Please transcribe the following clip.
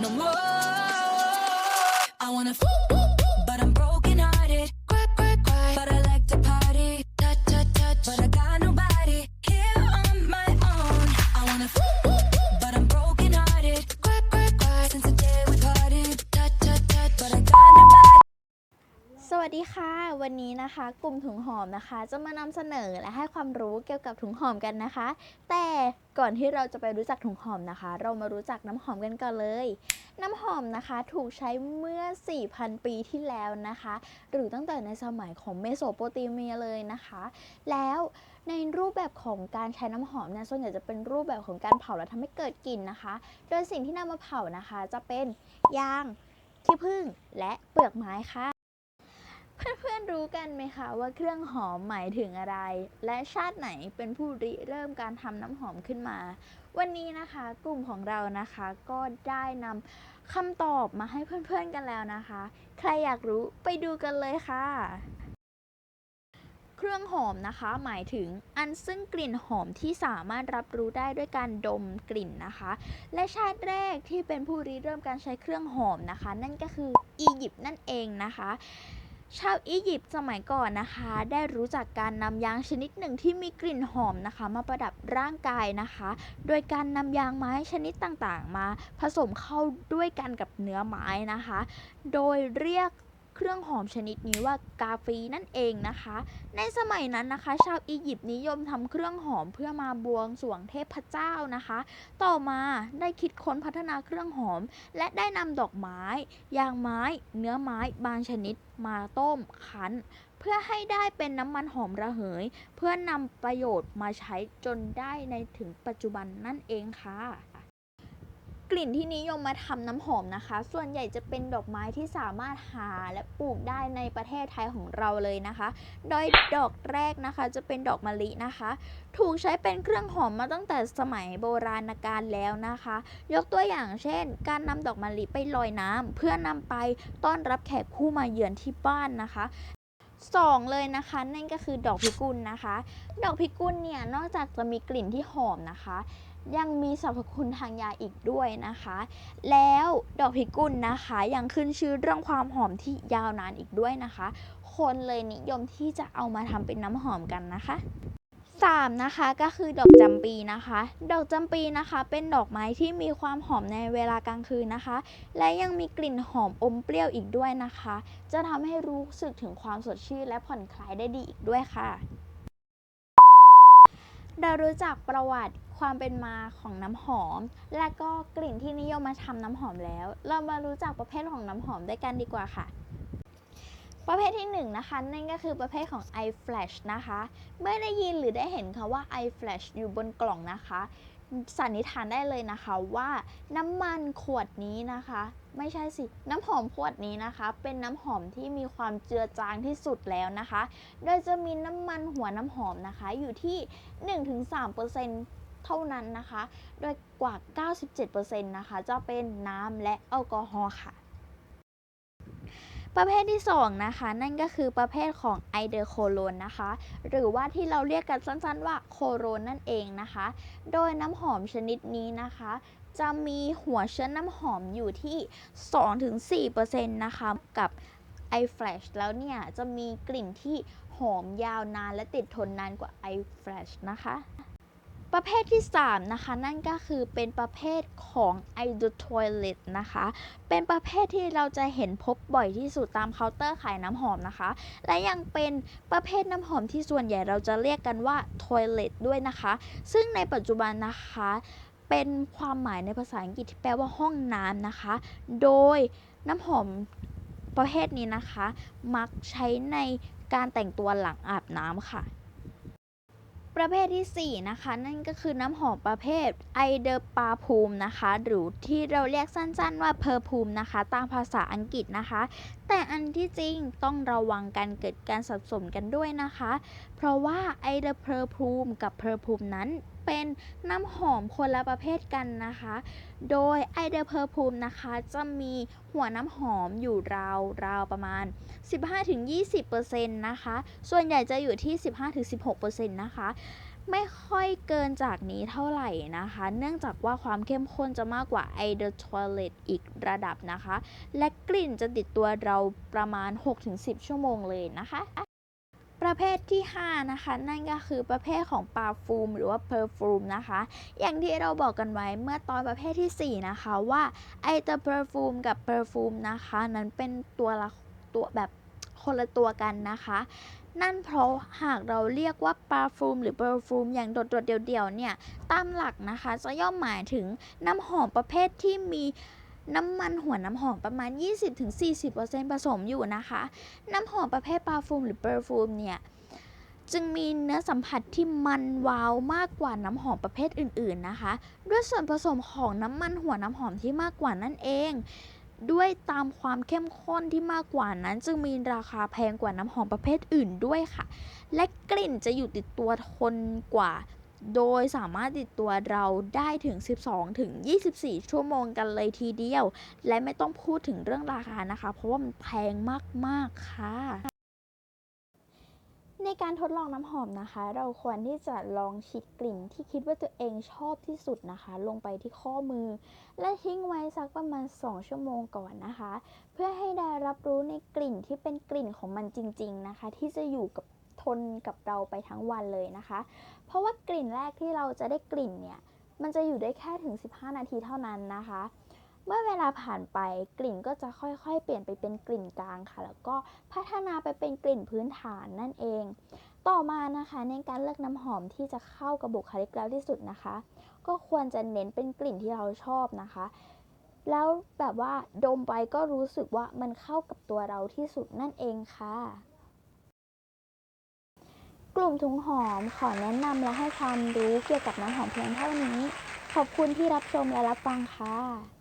no more. I wanna, นะคะ กลุ่มถุงหอมนะคะ จะมานำเสนอและให้ความรู้เกี่ยวกับถุงหอมกันนะคะ แต่ก่อนที่เราจะไปรู้จักถุงหอมนะคะ เรามารู้จักน้ำหอมกันก่อนเลย น้ำหอมนะคะถูกใช้เมื่อ 4,000 ปีที่แล้วนะคะ หรือตั้งแต่ในสมัยของเมโสโปเตเมียเลยนะคะ แล้วในรูปแบบของการใช้น้ำหอมเนี่ยส่วนใหญ่จะเป็นรูปแบบของการเผาแล้วทำให้เกิดกลิ่นนะคะ โดยสิ่งที่นำมาเผานะคะ จะเป็นยางขี้ผึ้งและเปลือกไม้ค่ะ เพื่อนๆรู้กันไหมคะว่าเครื่องหอมหมายถึงอะไร และชาติไหนเป็นผู้ริเริ่มการทำน้ำหอมขึ้นมา วันนี้นะคะกลุ่มของเรานะคะก็ได้นำคำตอบมาให้เพื่อนๆกันแล้วนะคะ ใครอยากรู้ไปดูกันเลยค่ะ เครื่องหอมนะคะ หมายถึงอันซึ่งกลิ่นหอมที่สามารถรับรู้ได้ด้วยการดมกลิ่นนะคะ และชาติแรกที่เป็นผู้ริเริ่มการใช้เครื่องหอมนะคะ นั่นก็คืออียิปต์นั่นเองนะคะ ชาวอียิปต์สมัยก่อนนะคะ ได้รู้จักการนำยางชนิดหนึ่งที่มีกลิ่นหอมนะคะ มาประดับร่างกายนะคะ โดยการนำยางไม้ชนิดต่างๆ มาผสมเข้าด้วยกันกับเนื้อไม้นะคะ โดยเรียก เครื่องหอมชนิดนี้ว่ากาฟีนั่นเองนะคะ ในสมัยนั้นนะคะ ชาวอียิปต์นิยมทำเครื่องหอมเพื่อมาบวงสรวงเทพเจ้านะคะ ต่อมาได้คิดค้นพัฒนาเครื่องหอม และได้นำดอกไม้ ยางไม้ เนื้อไม้บางชนิดมาต้มคั้น เพื่อให้ได้เป็นน้ำมันหอมระเหย เพื่อนำประโยชน์มาใช้จนได้ในถึงปัจจุบันนั่นเองค่ะ กลิ่นที่นิยมมาทำน้ำหอมนะคะ ส่วนใหญ่จะเป็นดอกไม้ที่สามารถหาและปลูกได้ในประเทศไทยของเราเลยนะคะ โดยดอกแรกนะคะจะเป็นดอกมะลินะคะ ถูกใช้เป็นเครื่องหอมมาตั้งแต่สมัยโบราณกาลแล้วนะคะ ยกตัวอย่างเช่น การนำดอกมะลิไปลอยน้ำเพื่อนำไปต้อนรับแขกผู้มาเยือนที่บ้านนะคะสองเลยนะคะนั่นก็คือดอกพิกุลนะคะ ดอกพิกุลเนี่ยนอกจากจะมีกลิ่นที่หอมนะคะ ยังมีสรรพคุณทางยาอีกด้วยนะคะ แล้วดอกพิกุลนะคะยังขึ้นชื่อเรื่องความหอมที่ยาวนานอีกด้วยนะคะ คนเลยนิยมที่จะเอามาทำเป็นน้ำหอมกันนะคะ 3 นะคะก็คือดอกจำปีนะคะ ดอกจำปีนะคะเป็นดอกไม้ที่มีความหอมในเวลากลางคืนนะคะ และยังมีกลิ่นหอมอมเปรี้ยวอีกด้วยนะคะ จะทำให้รู้สึกถึงความสดชื่นและผ่อนคลายได้ดีอีกด้วยค่ะ เรารู้จักประวัติความเป็นมาของน้ำหอม และก็กลิ่นที่นิยมมาทำน้ำหอมแล้ว เรามารู้จักประเภทของน้ำหอมด้วยกันดีกว่าค่ะ ประเภทที่1นงนะคะนั่นก็คือประเภทของ i flash นะคะ เมื่อได้ยินหรือได้เห็นคำว่า i flash อยู่บนกล่องนะคะ สันนิษฐานได้เลยนะคะว่าน้ำมันขวดนี้นะคะ ไม่ใช่สิ น้ำหอมขวดนี้นะคะ เป็นน้ำหอมที่มีความเจือจางที่สุดแล้วนะคะ โดยจะมีน้ำมันหัวน้ำหอมนะคะ อยู่ที่ 1-3%เท่านั้นนะคะ โดยกว่า 97%นะคะ จะเป็นน้ำและแอลกอฮอล์ค่ะ ประเภทที่ 2 นะคะ นั่นก็คือประเภทของไอเดอร์โคโลนนะคะ หรือว่าที่เราเรียกกันสั้นๆว่าโคโรนนั่นเองนะคะ โดยน้ำหอมชนิดนี้นะคะ จะมีหัวเชื้อน้ำหอมอยู่ที่ 2-4%นะคะกับไอแฟลชแล้วเนี่ย จะมีกลิ่นที่หอมยาวนานและติดทนนานกว่าไอแฟลชนะคะ ประเภทที่ 3 นะคะ นั่นก็คือเป็นประเภทของ i d o Toilet นะคะ เป็นประเภทที่เราจะเห็นพบบ่อยที่สุดตามเคาน์เตอร์ขายน้ำหอมนะคะ และยังเป็นประเภทน้ำหอมที่ส่วนใหญ่เราจะเรียกกันว่า Toilet ด้วยนะคะ ซึ่งในปัจจุบันนะคะเป็นความหมายในภาษาอังกฤษที่แปลว่าห้องน้ำนะคะ โดยน้ำหอมประเภทนี้นะคะ มักใช้ในการแต่งตัวหลังอาบน้ำค่ะ ประเภทที่ 4 นะคะ นั่นก็คือน้ำหอมประเภทไอเดอร์ปาพูมนะคะ หรือที่เราเรียกสั้นๆว่าเพอร์พูมนะคะ ตามภาษาอังกฤษนะคะ แต่อันที่จริงต้องระวังการเกิดการสับสนกันด้วยนะคะ เพราะว่าไอเดอร์เพอร์พูมกับเพอร์พูมนั้น เป็นน้ำหอมคนละประเภทกันนะคะ โดยไอเดอร์เพอร์พูมนะคะ จะมีหัวน้ำหอมอยู่ราวราวประมาณ 15-20%นะคะ ส่วนใหญ่จะอยู่ที่ 15-16%นะคะไม่ค่อยเกินจากนี้เท่าไหร่นะคะ เนื่องจากว่าความเข้มข้นจะมากกว่า i the toilet อีกระดับนะคะ และกลิ่นจะติดตัวเราประมาณ 6-10 ชั่วโมงเลยนะคะ ประเภทที่ 5 นะคะ นั่นก็คือประเภทของปาฟูมหรือว่าเพอร์ฟูมนะคะ อย่างที่เราบอกกันไว้เมื่อตอนประเภททีสี่ 4 นะคะว่าไอตัวเพอร์ฟูมกับเพอร์ฟูมนะคะ นั้นเป็นตัวละตัวแบบคนละตัวกันนะคะ นั่นเพราะหากเราเรียกว่าปาฟูมหรือเพอร์ฟูมอย่างโดดๆเดี่ยวๆเนี่ย ตามหลักนะคะ จะย่อมหมายถึงน้ำหอมประเภทที่มี น้ำมันหัวน้ำหอมประมาณ 20-40%ผสมอยู่นะคะ น้ำหอมประเภทปาฟูมหรือเพอร์ฟูมเนี่ยจึงมีเนื้อสัมผัสที่มันวาวมากกว่าน้ำหอมประเภทอื่น ๆนะคะ ด้วยส่วนผสมของน้ำมันหัวน้ำหอมที่มากกว่านั่นเอง ด้วยตามความเข้มข้นที่มากกว่านั้น จึงมีราคาแพงกว่าน้ำหอมประเภทอื่นด้วยค่ะ และกลิ่นจะอยู่ติดตัวทนกว่า โดยสามารถติดตัวเราได้ถึง 12 ถึง 24 ชั่วโมงกันเลยทีเดียว และไม่ต้องพูดถึงเรื่องราคานะคะ เพราะว่ามันแพงมาก ๆ ค่ะ ในการทดลองน้ำหอมนะคะ เราควรที่จะลองฉีดกลิ่นที่คิดว่าตัวเองชอบที่สุดนะคะ ลงไปที่ข้อมือ และทิ้งไว้สักประมาณ 2 ชั่วโมงก่อนนะคะ เพื่อให้ได้รับรู้ในกลิ่นที่เป็นกลิ่นของมันจริง ๆ นะคะ ที่จะอยู่กับ ทนกับเราไปทั้งวันเลยนะคะ เพราะว่ากลิ่นแรกที่เราจะได้กลิ่นเนี่ย มันจะอยู่ได้แค่ถึง 15 นาทีเท่านั้นนะคะ เมื่อเวลาผ่านไปกลิ่นก็จะค่อยๆ เปลี่ยนไปเป็นกลิ่นกลางค่ะ แล้วก็พัฒนาไปเป็นกลิ่นพื้นฐานนั่นเอง ต่อมานะคะในการเลือกน้ำหอมที่จะเข้ากับบุคลิกเราที่สุดนะคะ ก็ควรจะเน้นเป็นกลิ่นที่เราชอบนะคะแล้วแบบว่าดมไปก็รู้สึกว่ามันเข้ากับตัวเราที่สุดนั่นเองค่ะ กลุ่มถุงหอมขอแนะนำและให้ความรู้เกี่ยวกับน้ำหอมเพียงเท่านี้ ขอบคุณที่รับชมและรับฟังค่ะ